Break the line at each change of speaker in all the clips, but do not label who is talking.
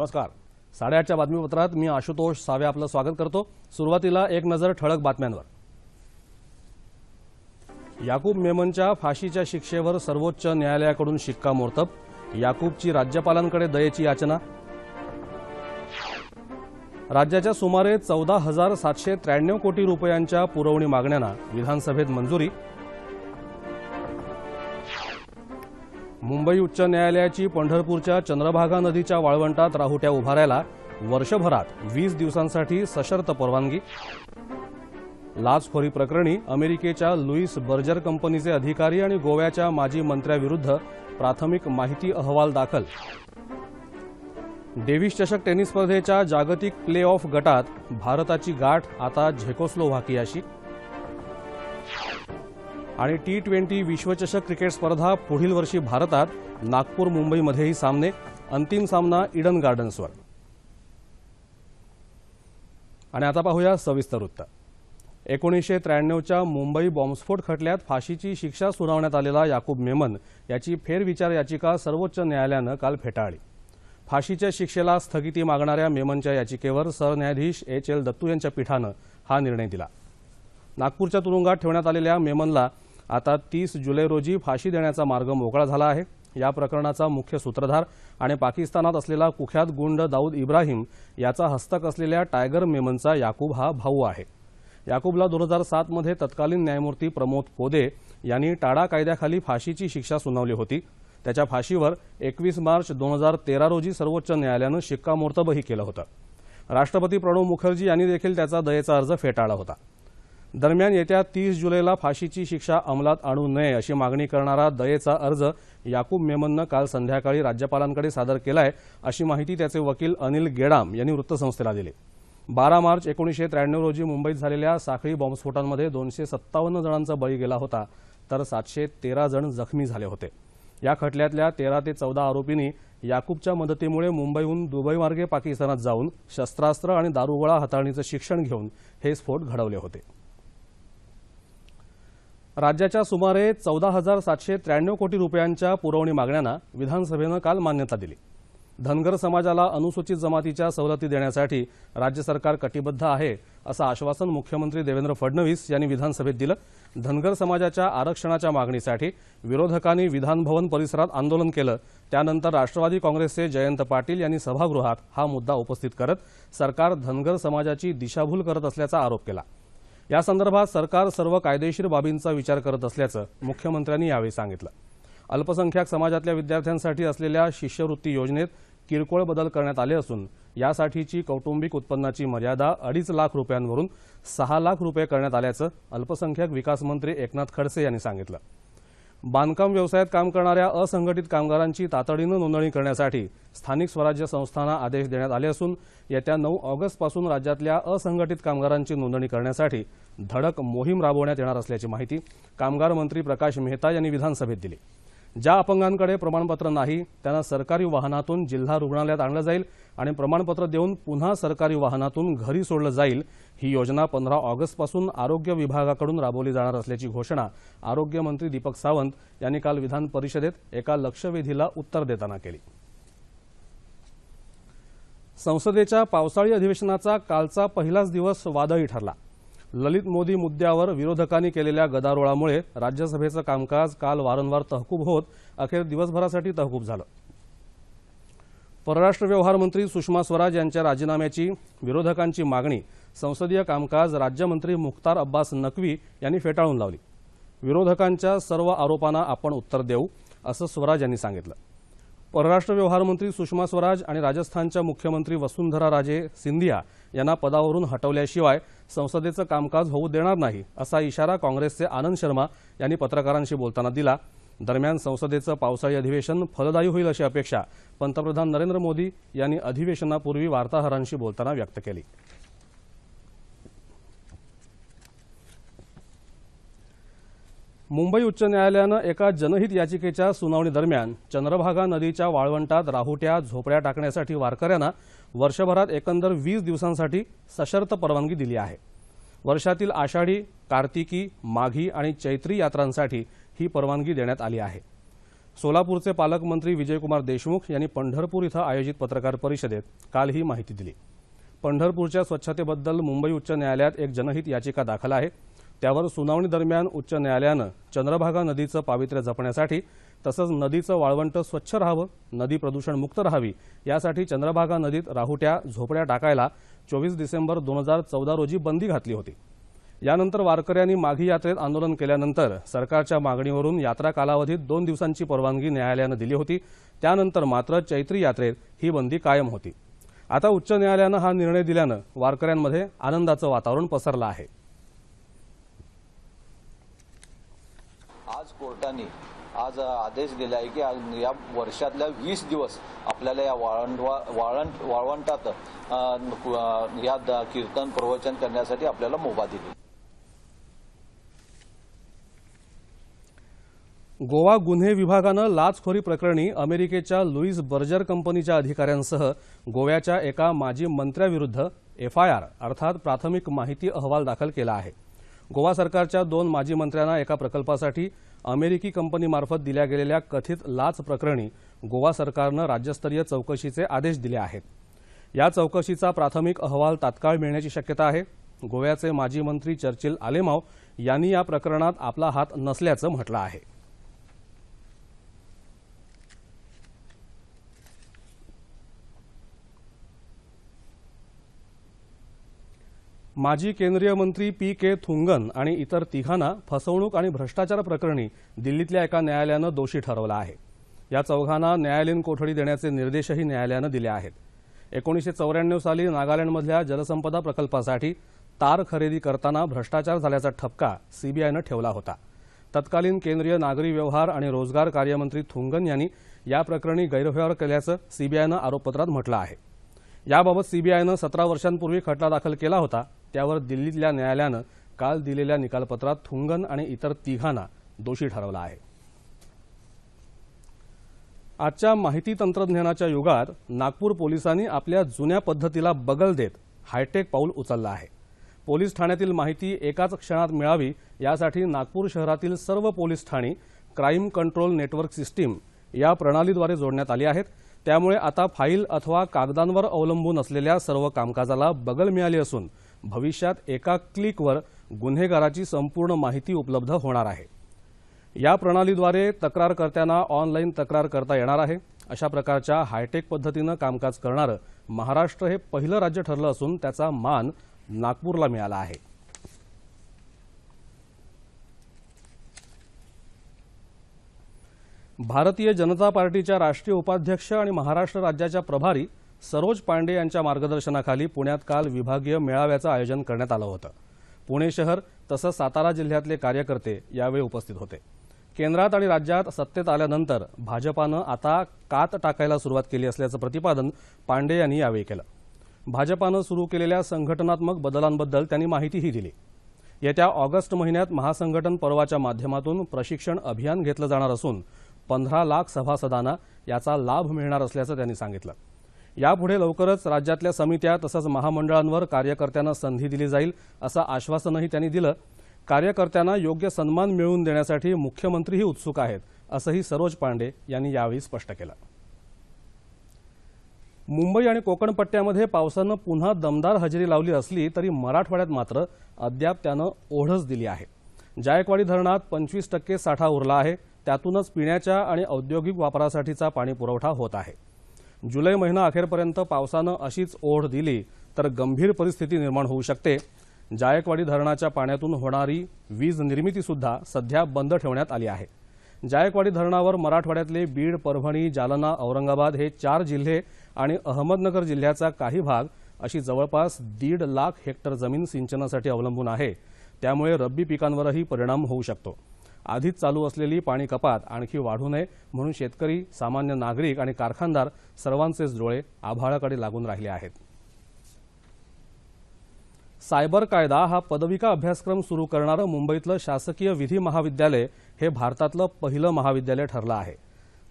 नमस्कार. साडेआठच्या बातमीपत्रात मी आशुतोष सावे आपलं स्वागत करतो. सुरुवातीला एक नजर ठळक बातम्यांवर. याकूब मेमनच्या फाशीच्या शिक्षेवर सर्वोच्च न्यायालयाकडून शिक्कामोर्तब याकूबची राज्यपालांकडे दयेची याचना. राज्याच्या सुमारे चौदा हजार सातशे त्र्याण्णव कोटी रुपयांच्या पुरवणी मागण्यांना विधानसभेत मंजुरी मुंबई उच्च न्यायालयाची पंढरपूरच्या चंद्रभागा नदीच्या वाळवंटात राहुट्या उभारायला वर्षभरात वीस दिवसांसाठी सशर्त परवानगी. लाचखोरी प्रकरणी अमेरिकेच्या लुईस बर्जर कंपनीचे अधिकारी आणि गोव्याच्या माजी मंत्र्याविरुद्ध प्राथमिक माहिती अहवाल दाखल. डेव्हिस चषक टेनिस स्पर्धेच्या जागतिक प्ले ऑफ गटात भारताची गाठ आता झेकोस्लोव्हाकियाशी. आणि टी ट्वेंटी विश्वचषक क्रिकेट स्पर्धा पुढील वर्षी भारतात नागपूर मुंबईमध्येही सामने. अंतिम सामना इडन गार्डन्सवर. आणि आता पाहूया सविस्तर वृत्त. एकोणीसशे त्र्याण्णवच्या मुंबई बॉम्बस्फोट खटल्यात फाशीची शिक्षा सुनावण्यात आलेला याकूब मेमन याची फेरविचार याचिका सर्वोच्च न्यायालयानं काल फेटाळली. फाशीच्या शिक्षेला स्थगिती मागणाऱ्या मेमनच्या याचिकेवर सरन्यायाधीश एच एल दत्तू यांच्या पीठानं हा निर्णय दिला. नागपूरच्या तुरुंगात ठेवण्यात आलेल्या मेमनला आता तीस जुलै रोजी फाशी देण्याचा मार्ग मोकळा झाला आहे. या प्रकरणाचा मुख्य सूत्रधार आणि पाकिस्तानात असलेला कुख्यात गुंड दाऊद इब्राहिम याचा हस्तक असलेल्या टायगर मेमनचा याकूब हा भाऊ आहे. याकूबला दोन हजार सातमध्ये तत्कालीन न्यायमूर्ती प्रमोद कोदे यांनी टाडा कायद्याखाली फाशीची शिक्षा सुनावली होती. त्याच्या फाशीवर एकवीस मार्च दोन हजार तेरा रोजी सर्वोच्च न्यायालयानं शिक्कामोर्तबही केलं होतं. राष्ट्रपती प्रणव मुखर्जी यांनी देखील त्याचा दयेचा अर्ज फेटाळला होता. दरम्यान येत्या तीस जुलैला फाशीची शिक्षा अंमलात आणू नये अशी मागणी करणारा दयेचा अर्ज याकूब मेमननं काल संध्याकाळी राज्यपालांकडे सादर केलाय अशी माहिती त्याचे वकील अनिल गेडाम यांनी वृत्तसंस्थेला दिली. बारा मार्च एकोणीसशे त्र्याण्णव रोजी मुंबईत झालेल्या साखळी बॉम्बस्फोटांमध्ये दोनशे सत्तावन्न जणांचा बळी गेला होता तर सातशे तेरा जण जखमी झाले होते. या खटल्यातल्या तेरा ते चौदा आरोपींनी याकूबच्या मदतीमुळे मुंबईहून दुबईमार्गे पाकिस्तानात जाऊन शस्त्रास्त्र आणि दारुगोळा हाताळणीचं शिक्षण घेऊन हे स्फोट घडवले होते. राज्याच्या सुमारे चौदा हजार सातशे त्र्याण्णव कोटी रुपयांच्या पुरवणी मागण्यांना विधानसभेनं काल मान्यता दिली. धनगर समाजाला अनुसूचित जमातीच्या सवलती देण्यासाठी राज्य सरकार कटिबद्ध आहे असं आश्वासन मुख्यमंत्री देवेंद्र फडणवीस यांनी विधानसभेत दिलं. धनगर समाजाच्या आरक्षणाच्या मागणीसाठी विरोधकांनी विधानभवन परिसरात आंदोलन केलं. त्यानंतर राष्ट्रवादी काँग्रेसचे जयंत पाटील यांनी सभागृहात हा मुद्दा उपस्थित करत सरकार धनगर समाजाची दिशाभूल करत असल्याचा आरोप केला. या संदर्भात सरकार सर्व कायदेशीर बाबींचा विचार करत असल्याचं मुख्यमंत्र्यांनी यावेळी सांगितलं. अल्पसंख्याक समाजातल्या विद्यार्थ्यांसाठी असलेल्या शिष्यवृत्ती योजनेत किरकोळ बदल करण्यात आले असून यासाठीची कौटुंबिक उत्पन्नाची मर्यादा अडीच लाख रुपयांवरून सहा लाख रुपये करण्यात आल्याचं अल्पसंख्याक विकास मंत्री एकनाथ खडसे यांनी सांगितलं. बांधकाम व्यवसायात काम करणाऱ्या असंघटित कामगारांची तातडीनं नोंदणी करण्यासाठी स्थानिक स्वराज्य संस्थांना आदेश देण्यात आले असून येत्या नऊ ऑगस्टपासून राज्यातल्या असंघटित कामगारांची नोंदणी करण्यासाठी धडक मोहीम राबवण्यात येणार असल्याची माहिती कामगार मंत्री प्रकाश मेहता यांनी विधानसभेत दिली. ज्या अपंगांकडे प्रमाणपत्र नाही त्यांना सरकारी वाहनातून जिल्हा रुग्णालयात आणलं जाईल आणि प्रमाणपत्र देऊन पुन्हा सरकारी वाहनातून घरी सोडलं जाईल. ही योजना पंधरा ऑगस्टपासून आरोग्य विभागाकडून राबवली जाणार असल्याची घोषणा आरोग्यमंत्री दीपक सावंत यांनी काल विधान परिषदेत एका लक्षवेधीला उत्तर देताना केली. संसदेच्या पावसाळी अधिवेशनाचा कालचा पहिलाच दिवस वादळी ठरला. ललित मोदी मुद्द्यावर विरोधकांनी केलेल्या गदारोळामुळे राज्यसभेचं कामकाज काल वारंवार तहकूब होत अखेर दिवसभरासाठी तहकूब झालं. परराष्ट्र व्यवहार मंत्री सुषमा स्वराज यांच्या राजीनाम्याची विरोधकांची मागणी संसदीय कामकाज राज्यमंत्री मुख्तार अब्बास नक्वी यांनी फेटाळून लावली. विरोधकांच्या सर्व आरोपांना आपण उत्तर देऊ असं स्वराज यांनी सांगितलं. परराष्ट्र व्यवहार मंत्री सुषमा स्वराज आणि राजस्थानच्या मुख्यमंत्री वसुंधरा राजे सिंधिया यांना पदावरून हटवल्याशिवाय संसदेचं कामकाज होऊ देणार नाही असा इशारा काँग्रेसचे आनंद शर्मा यांनी पत्रकारांशी बोलताना दिला. दरम्यान संसदेचं पावसाळी अधिवेशन फलदायी होईल अशी अपेक्षा पंतप्रधान नरेंद्र मोदी यांनी अधिवेशनापूर्वी वार्ताहरांशी बोलताना व्यक्त केली. मुंबई उच्च न्यायालयानं एका जनहित याचिकेच्या सुनावणी दरम्यान चंद्रभागा नदीच्या वाळवंटात राहुट्या झोपड्या टाकण्यासाठी वारकऱ्यांना वर्षभरात एकंदर वीस दिवसांसाठी सशर्त परवानगी दिली आहे. वर्षातील आषाढी कार्तिकी माघी आणि चैत्री यात्रांसाठी ही परवानगी देण्यात आली आहे. सोलापूरचे पालकमंत्री विजयकुमार देशमुख यांनी पंढरपूर इथं आयोजित पत्रकार परिषदेत काल ही माहिती दिली. पंढरपूरच्या स्वच्छतेबद्दल मुंबई उच्च न्यायालयात एक जनहित याचिका दाखल आहे. त्यावर सुनावणी दरम्यान उच्च न्यायालयानं चंद्रभागा नदीचं पावित्र्य जपण्यासाठी तसंच नदीचं वाळवंट स्वच्छ राहावं नदी प्रदूषणमुक्त राहावी यासाठी चंद्रभागा नदीत राहुट्या झोपड्या टाकायला चोवीस डिसेंबर दोन हजार चौदा रोजी बंदी घातली होती. यानंतर वारकऱ्यांनी माघी यात्रेत आंदोलन केल्यानंतर सरकारच्या मागणीवरून यात्रा कालावधीत दोन दिवसांची परवानगी न्यायालयानं दिली होती. त्यानंतर मात्र चैत्री यात्रेत ही बंदी कायम होती. आता उच्च न्यायालयानं हा निर्णय दिल्यानं वारकऱ्यांमध्ये आनंदाचं वातावरण पसरलं आहे.
आज कोर्टाने आज आदेश दिला आहे की या वर्षातल्या वीस दिवस आपल्याला या वाळंट वाळवंटात या कीर्तन प्रवचन करण्यासाठी आपल्याला मुभा दिली.
गोवा गुन्हे विभागानं लाचखोरी प्रकरणी अमेरिकेच्या लुईस बर्जर कंपनीच्या अधिकाऱ्यांसह गोव्याच्या एका माजी मंत्र्याविरुद्ध एफआयआर अर्थात प्राथमिक माहिती अहवाल दाखल केला आहे. गोवा सरकारच्या दोन माजी मंत्र्यांना एका प्रकल्पासाठी अमेरिकी कंपनीमार्फत दिल्या गेलेल्या कथित लाच प्रकरणी गोवा सरकारनं राज्यस्तरीय चौकशीचे आदेश दिले आहेत. या चौकशीचा प्राथमिक अहवाल तात्काळ मिळण्याची शक्यता आहे. गोव्याचे माजी मंत्री चर्चिल आलेमाव यांनी या प्रकरणात आपला हात नसल्याचं म्हटलं आहे. माजी केंद्रीय मंत्री पी के थुंगन आणि इतर तिघांना फसवणूक आणि भ्रष्टाचार प्रकरणी दिल्लीतल्या एका न्यायालयानं दोषी ठरवलं आहे. या चौघांना न्यायालयीन कोठडी देण्याचे निर्देशही न्यायालयानं दिले आहेत. एकोणीसशे चौऱ्याण्णव साली नागालँडमधल्या जलसंपदा प्रकल्पासाठी तार खरेदी करताना भ्रष्टाचार झाल्याचा ठपका सीबीआयनं ठेवला होता. तत्कालीन केंद्रीय नागरी व्यवहार आणि रोजगार कार्यमंत्री थुंगन यांनी या प्रकरणी गैरव्यवहार केल्याचं सीबीआयनं आरोपपत्रात म्हटलं आहे. याबाबत सीबीआयनं सतरा वर्षांपूर्वी खटला दाखल केला होता. त्यावर दिल्लीतल्या न्यायालयानं काल दिलेल्या निकालपत्रात थुंगन आणि इतर तिघांना दोषी ठरवलं आहे. आजच्या माहिती तंत्रज्ञानाच्या युगात नागपूर पोलिसांनी आपल्या जुन्या पद्धतीला बगल देत हायटेक पाऊल उचललं आहे. पोलीस ठाण्यातील माहिती एकाच क्षणात मिळावी यासाठी नागपूर शहरातील सर्व पोलीस ठाणी क्राईम कंट्रोल नेटवर्क सिस्टीम या प्रणालीद्वारे जोडण्यात आली आहेत. त्यामुळे आता फाईल अथवा कागदांवर अवलंबून असलेल्या सर्व कामकाजाला बगल मिळाली असून भविष्यात एका क्लिकवर गुन्हेगाराची संपूर्ण माहिती उपलब्ध होणार आहे. या प्रणालीद्वारे तक्रारकर्त्यांना ऑनलाईन तक्रार करता येणार आहे. अशा प्रकारच्या हायटेक पद्धतीनं कामकाज करणारं महाराष्ट्र हे पहिलं राज्य ठरलं असून त्याचा मान नागपूरला मिळाला आहे. भारतीय जनता पार्टीच्या राष्ट्रीय उपाध्यक्ष आणि महाराष्ट्र राज्याच्या प्रभारी सरोज पांडे यांच्या मार्गदर्शनाखाली पुण्यात काल विभागीय मेळाव्याचं आयोजन करण्यात आलं होतं. पुणे शहर तसंच सातारा जिल्ह्यातले कार्यकर्ते यावेळी उपस्थित होते. केंद्रात आणि राज्यात सत्तेत आल्यानंतर भाजपानं आता कात टाकायला सुरुवात केली असल्याचं प्रतिपादन पांडे यांनी यावेळी केलं. भाजपानं सुरू केलेल्या संघटनात्मक बदलांबद्दल त्यांनी माहितीही दिली. येत्या ऑगस्ट महिन्यात महासंघटन पर्वाच्या माध्यमातून प्रशिक्षण अभियान घेतलं जाणार असून पंधरा लाख सभासदांना याचा लाभ मिळणार असल्याचं त्यांनी सांगितलं. यापुढे लवकरच राज्यातल्या समित्या तसंच महामंडळांवर कार्यकर्त्यांना संधी दिली जाईल असं आश्वासनही त्यांनी दिलं. कार्यकर्त्यांना योग्य सन्मान मिळवून देण्यासाठी मुख्यमंत्रीही उत्सुक आहेत असंही सरोज पांडे यांनी यावेळी स्पष्ट केलं. मुंबई आणि कोकण पट्ट्यामध्ये पावसानं पुन्हा दमदार हजेरी लावली असली तरी मराठवाड्यात मात्र अद्याप त्यानं ओढच दिली आहे. जायकवाडी धरणात पंचवीस टक्के साठा उरला आहे त्यातूनच पिण्याच्या आणि औद्योगिक वापरासाठीचा पाणीपुरवठा होत आहे. जुलै महिना अखेरपर्यंत पावसानं अशीच ओढ दिली तर गंभीर परिस्थिती निर्माण होऊ शकते. जायकवाडी धरणाच्या पाण्यातून होणारी वीज निर्मितीसुद्धा सध्या बंद ठेवण्यात आली आहे. जायकवाडी धरणावर मराठवाड्यातले बीड परभणी जालना औरंगाबाद हे चार जिल्हे आणि अहमदनगर जिल्ह्याचा काही भाग अशी जवळपास दीड लाख हेक्टर जमीन सिंचनासाठी अवलंबून आहे. त्यामुळे रब्बी पिकांवरही परिणाम होऊ शकतो. आधीच चालू असलेली पाणी कपात आणखी वाढू नये म्हणून शेतकरी सामान्य नागरिक आणि कारखानदार सर्वांचेच डोळे आभाळाकडे लागून राहिले आहेत. सायबर कायदा हा पदविका अभ्यासक्रम सुरू करणारं मुंबईतलं शासकीय विधी महाविद्यालय हे भारतातलं पहिलं महाविद्यालय ठरलं आहे.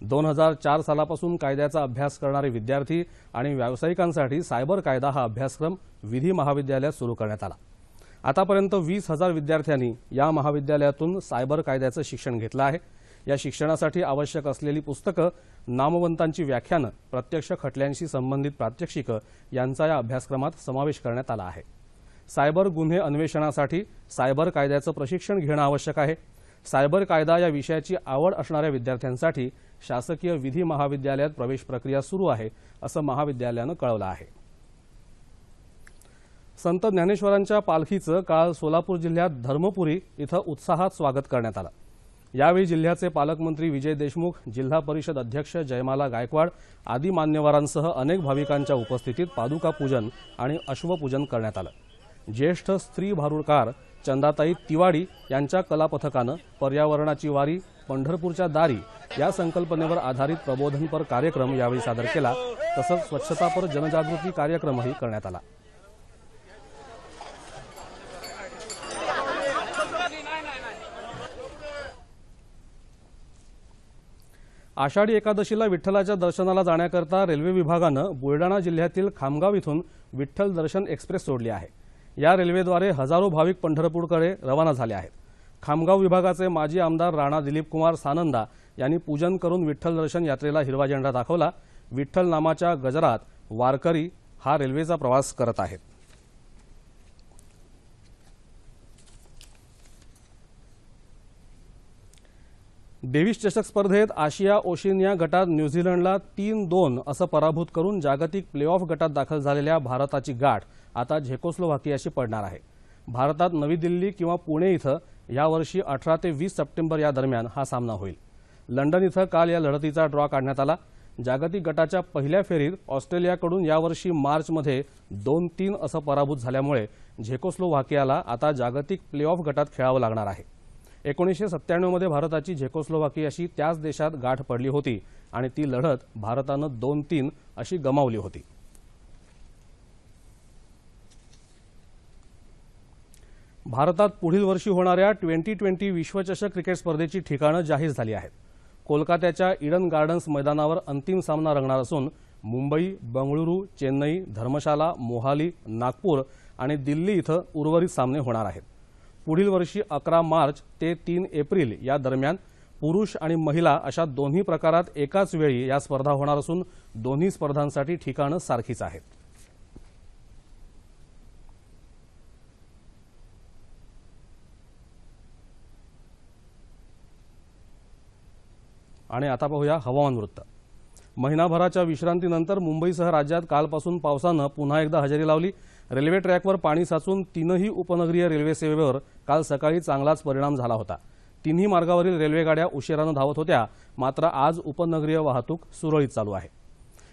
दोन हजार चार सालापासून कायद्याचा अभ्यास करणारे विद्यार्थी आणि व्यावसायिकांसाठी सायबर कायदा हा अभ्यासक्रम विधी महाविद्यालयात सुरू करण्यात आला. आतापर्यंत वीस हजार विद्यार्थ्यांनी या महाविद्यालयातून सायबर कायद्याचं शिक्षण घेतलं आहे. या शिक्षणासाठी आवश्यक असलेली पुस्तकं नामवंतांची व्याख्यानं प्रत्यक्ष खटल्यांशी संबंधित प्रात्यक्षिकं यांचा या अभ्यासक्रमात समावेश करण्यात आला आहे. सायबर गुन्हे अन्वेषणासाठी सायबर कायद्याचं प्रशिक्षण घेणं आवश्यक आहे. सायबर कायदा या विषयाची आवड असणाऱ्या विद्यार्थ्यांसाठी शासकीय विधी महाविद्यालयात प्रवेश प्रक्रिया सुरू आहे असं महाविद्यालयानं कळवलं आहे. संत ज्ञानेश्वरांच्या पालखीचं काल सोलापूर जिल्ह्यात धर्मपुरी इथं उत्साहात स्वागत करण्यात आलं. यावेळी जिल्ह्याचे पालकमंत्री विजय देशमुख जिल्हा परिषद अध्यक्ष जयमाला गायकवाड आदी मान्यवरांसह अनेक भाविकांच्या उपस्थितीत पादुका पूजन आणि अश्वपूजन करण्यात आलं. ज्येष्ठ स्त्री भारुडकार चंदाताई तिवाडी यांच्या कलापथकानं पर्यावरणाची वारी पंढरपूरच्या दारी या संकल्पनेवर आधारित प्रबोधनपर कार्यक्रम यावेळी सादर केला. तसंच स्वच्छतापर जनजागृती कार्यक्रमही करण्यात आला. आषाढी एकादशीला विठ्ठलाच्या दर्शनाला जाण्याकरता रेल्वे विभागानं बुलडाणा जिल्ह्यातील खामगाव इथून विठ्ठल दर्शन एक्सप्रेस सोडली आहे. या रेल्वेद्वारे हजारो भाविक पंढरपूरकडे रवाना झाले आहेत. खामगाव विभागाचे माजी आमदार राणा दिलीप कुमार सानंदा यांनी पूजन करून विठ्ठल दर्शन यात्रेला हिरवा झेंडा दाखवला. विठ्ठल नामाच्या गजरात वारकरी हा रेल्वेचा प्रवास करत आहेत. डेव्हिस चषक स्पर्धेत आशिया ओशिनिया गटात न्यूझीलंडला तीन दोन असं पराभूत करून जागतिक प्लेऑफ गटात दाखल झालेल्या भारताची गाठ आता झेकोस्लोव्हाकियाशी पडणार आहे. भारतात नवी दिल्ली किंवा पुणे इथं यावर्षी अठरा ते वीस सप्टेंबर या दरम्यान हा सामना होईल. लंडन इथं काल या लढतीचा ड्रॉ काढण्यात आला. जागतिक गटाच्या पहिल्या फेरीत ऑस्ट्रेलियाकडून यावर्षी मार्चमध्ये दोन तीन असं पराभूत झाल्यामुळे झेकोस्लोव्हाकियाला आता जागतिक प्लेऑफ गटात खेळावं लागणार आहे. एकोणीसशे सत्त्याण्णवमध्ये भारताची झेकोस्लोव्हाकियाशी त्याच देशात गाठ पडली होती आणि ती लढत भारतानं दोन तीन अशी गमावली होती. भारतात पुढील वर्षी होणाऱ्या ट्वेंटी ट्वेंटी विश्वचषक क्रिकेट स्पर्धेची ठिकाणं जाहीर झाली आहेत. कोलकात्याच्या इडन गार्डन्स मैदानावर अंतिम सामना रंगणार असून मुंबई बंगळुरू चेन्नई धर्मशाला मोहाली नागपूर आणि दिल्ली इथं उर्वरित सामने होणार आहेत. पुढील वर्षी अकरा मार्च ते तीन एप्रिल या दरम्यान पुरुष आणि महिला अशा दोन्ही प्रकारात एकाच वेळी या स्पर्धा होणार असून दोन्ही स्पर्धांसाठी ठिकाणं सारखीच आहेत. आणि आता पाहूया हवामान वृत्त. महिनाभराच्या विश्रांतीनंतर मुंबईसह राज्यात कालपासून पावसानं पुन्हा एकदा हजेरी लावली. रेल्वे ट्रॅकवर पाणी साचून तीनही उपनगरीय रेल्वे सेवेवर काल सकाळी चांगलाच परिणाम झाला होता. तिन्ही मार्गावरील रेल्वेगाड्या उशिरानं धावत होत्या मात्र आज उपनगरीय वाहतूक सुरळीत चालू आहे.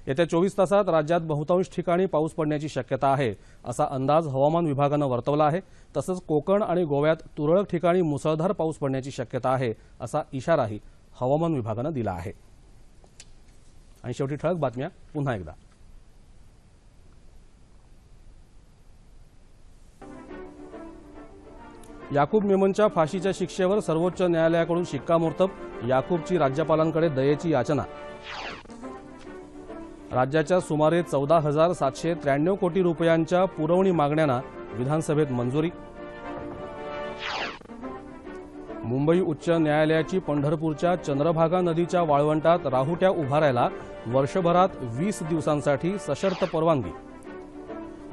येत्या चोवीस तासात राज्यात बहुतांश ठिकाणी पाऊस पडण्याची शक्यता आहे असा अंदाज हवामान विभागानं वर्तवला आहे. तसंच कोकण आणि गोव्यात तुरळक ठिकाणी मुसळधार पाऊस पडण्याची शक्यता आहे असा इशाराही हवामान विभागानं दिला आहे. आणि शेवटी ठळक बातम्या पुन्हा एकदा. याकूब मेमनच्या फाशीच्या शिक्षेवर सर्वोच्च न्यायालयाकडून शिक्कामोर्तब याकूबची राज्यपालांकडे दयेची याचना. राज्याच्या सुमारे चौदा हजार सातशे त्र्याण्णव कोटी रुपयांच्या पुरवणी मागण्यांना विधानसभेत मंजुरी. मुंबई उच्च न्यायालयाची पंढरपूरच्या चंद्रभागा नदीच्या वाळवंटात राहुट्या उभारायला वर्षभरात वीस दिवसांसाठी सशर्त परवानगी.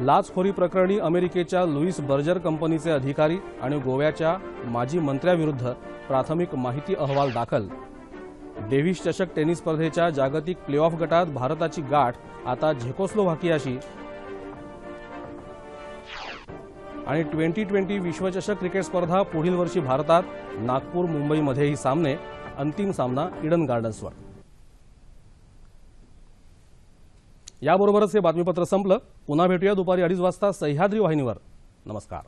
लाचखोरी प्रकरणी अमेरिकेच्या लुईस बर्जर कंपनीचे अधिकारी आणि गोव्याच्या माजी मंत्र्याविरुद्ध प्राथमिक माहिती अहवाल दाखल. डेव्हिस चषक टेनिस स्पर्धेच्या जागतिक प्लेऑफ गटात भारताची गाठ आता झेकोस्लोव्हाकियाशी. आणि ट्वेंटी ट्वेंटी विश्वचषक क्रिकेट स्पर्धा पुढील वर्षी भारतात नागपूर मुंबईमध्येही सामने अंतिम सामना इडन गार्डन्सवर. याबरोबरच हे बातमीपत्र संपलं. पुन्हा भेटूया दुपारी अडीच वाजता सह्याद्री वाहिनीवर. नमस्कार.